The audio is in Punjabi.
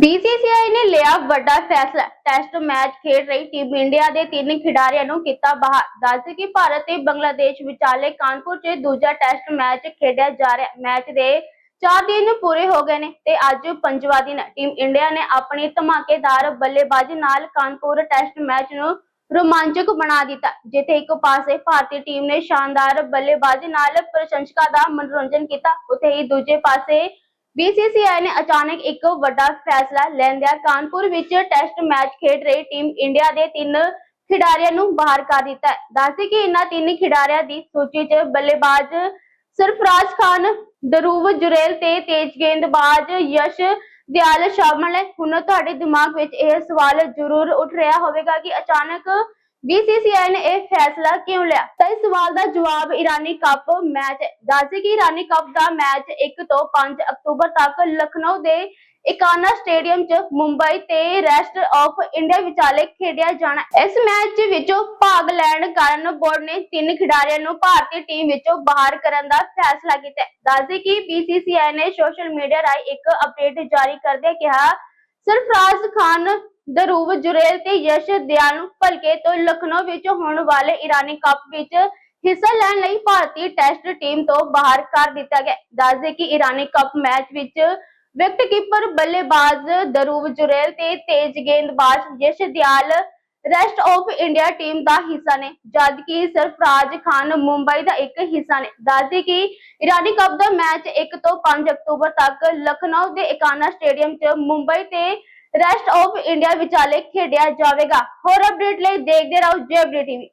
BCCI ਨੇ ਲਿਆ ਵੱਡਾ ਫੈਸਲਾ। ਟੈਸਟ ਮੈਚ ਖੇਡ ਰਹੀ ਟੀਮ ਇੰਡੀਆ ਦੇ ਤਿੰਨ ਖਿਡਾਰੀਆਂ ਨੂੰ ਕੀਤਾ ਬਾਹਰ ਦੱਸ ਕਿ ਭਾਰਤ ਤੇ ਬੰਗਲਾਦੇਸ਼ ਵਿਚਾਲੇ ਕਾਨਪੁਰ 'ਚ ਦੂਜਾ ਟੈਸਟ ਮੈਚ ਖੇਡਿਆ ਜਾ ਰਿਹਾ ਮੈਚ ਦੇ 4 ਦਿਨ ਪੂਰੇ ਹੋ ਗਏ ਨੇ ਤੇ ਅੱਜ ਪੰਜਵਾਂ ਦਿਨ ਟੀਮ ਇੰਡੀਆ ਨੇ ਆਪਣੀ ਧਮਾਕੇਦਾਰ ਬੱਲੇਬਾਜ਼ੀ ਨਾਲ ਕਾਨਪੁਰ ਟੈਸਟ ਮੈਚ ਨੂੰ ਰੋਮਾਂਚਕ ਬਣਾ ਦਿੱਤਾ। ਜਿੱਥੇ ਇੱਕ ਪਾਸੇ ਭਾਰਤੀ ਟੀਮ ਨੇ ਸ਼ਾਨਦਾਰ ਬੱਲੇਬਾਜ਼ੀ ਨਾਲ ਪ੍ਰਸ਼ੰਸਕਾਂ ਦਾ ਮਨੋਰੰਜਨ ਕੀਤਾ, ਉੱਥੇ ਹੀ ਦੂਜੇ ਪਾਸੇ BCCI ਨੇ ਅਚਾਨਕ ਇੱਕ ਵੱਡਾ ਫੈਸਲਾ ਲੈਂਦਿਆਂ ਕਾਨਪੁਰ ਵਿੱਚ ਟੈਸਟ ਮੈਚ ਖੇਡ ਰਹੀ ਟੀਮ ਇੰਡੀਆ ਦੇ ਤਿੰਨ ਖਿਡਾਰੀਆਂ ਨੂੰ ਬਾਹਰ ਕਰ ਦਿੱਤਾ ਦੱਸਦੇ ਕਿ ਇਹਨਾਂ ਤਿੰਨ ਖਿਡਾਰੀਆਂ ਦੀ ਸੂਚੀ 'ਚ ਬੱਲੇਬਾਜ਼ ਸਰਫਰਾਜ਼ ਖਾਨ, ਦਰੂਵ ਜੁਰੇਲ ਤੇ ਤੇਜ਼ ਗੇਂਦਬਾਜ਼ ਯਸ਼ ਦਿਆਲ ਸ਼ਾਮਲ ਹੈ। ਹੁਣ ਤੁਹਾਡੇ ਦਿਮਾਗ ਵਿੱਚ ਇਹ ਸਵਾਲ ਜ਼ਰੂਰ ਉੱਠ ਰਿਹਾ ਹੋਵੇਗਾ ਕਿ ਅਚਾਨਕ BCCI ਨੇ ਇਹ ਫੈਸਲਾ ਕਿਉਂ ਲਿਆ? ਤਾਂ ਇਸ ਸਵਾਲ ਦਾ ਜਵਾਬ ਇਰਾਨੀ ਕੱਪ ਮੈਚ ਦੱਸਦੇ ਕਿ ਇਰਾਨੀ ਕੱਪ ਦਾ ਮੈਚ 1 ਤੋਂ 5 ਅਕਤੂਬਰ ਤੱਕ ਲਖਨਊ ਦੇ ਇਕਾਨਾ ਸਟੇਡੀਅਮ 'ਚ ਮੁੰਬਈ ਤੇ ਰੈਸਟ ਆਫ ਇੰਡੀਆ ਵਿਚਾਲੇ ਖੇਡਿਆ ਜਾਣਾ। ਇਸ ਮੈਚ ਵਿੱਚੋਂ ਭਾਗ ਲੈਣ ਕਾਰਨ ਬੋਰਡ ਨੇ ਤਿੰਨ ਖਿਡਾਰੀਆਂ ਨੂੰ ਭਾਰਤੀ ਟੀਮ ਵਿੱਚੋਂ ਬਾਹਰ ਕਰਨ ਦਾ ਫੈਸਲਾ ਕੀਤਾ। ਹੈ ਦੱਸਦੇ ਕਿ BCCI ਨੇ ਸੋਸ਼ਲ ਮੀਡੀਆ ਰਾਹੀਂ ਇੱਕ ਅਪਡੇਟ ਜਾਰੀ ਕਰਦਿਆਂ ਕਿਹਾ, ਸਰਫਰਾਜ਼ ਖਾਨ ਦਰੂਵ ਜੁਰੇਲ ਤੇ ਯਸ਼ ਦਿਆਲ ਨੂੰ ਭਲਕੇ ਤੋਂ ਲਖਨਊ ਵਿੱਚ ਹੋਣ ਵਾਲੇ ਇਰਾਨੀ ਕੱਪ ਵਿੱਚ ਹਿੱਸਾ ਲੈਣ ਲਈ ਭਾਰਤੀ ਟੈਸਟ ਟੀਮ ਤੋਂ ਬਾਹਰ ਕਰ ਦਿੱਤਾ ਗਿਆ। ਦੱਸਦੇ ਕਿ ਇਰਾਨੀ ਕੱਪ ਮੈਚ ਵਿੱਚ ਵਿਕਟ ਕੀਪਰ, ਬੱਲੇਬਾਜ਼ ਦਰੂਵ ਜੁਰੇਲ ਤੇ ਤੇਜ਼ ਗੇਂਦਬਾਜ਼ Yash Dayal, rest of India team ਦਾ ਹਿੱਸਾ ਨੇ, ਜਦਕਿ ਸਰਫਰਾਜ਼ ਖਾਨ ਮੁੰਬਈ ਦਾ ਇੱਕ ਹਿੱਸਾ ਨੇ। ਦੱਸਦੇ ਕਿ ਈਰਾਨੀ ਕੱਪ ਦਾ ਮੈਚ 1 ਤੋਂ 5 ਅਕਤੂਬਰ ਤੱਕ ਲਖਨਊ ਦੇ ਇਕਾਨਾ ਸਟੇਡੀਅਮ 'ਚ ਮੁੰਬਈ ਤੇ ਰੈਸਟ ਆਫ ਇੰਡੀਆ ਵਿਚਾਲੇ ਖੇਡਿਆ ਜਾਵੇਗਾ। ਹੋਰ ਅਪਡੇਟ ਲਈ ਦੇਖਦੇ ਰਹੋ ਜੇਬਰੀ ਟੀਵੀ।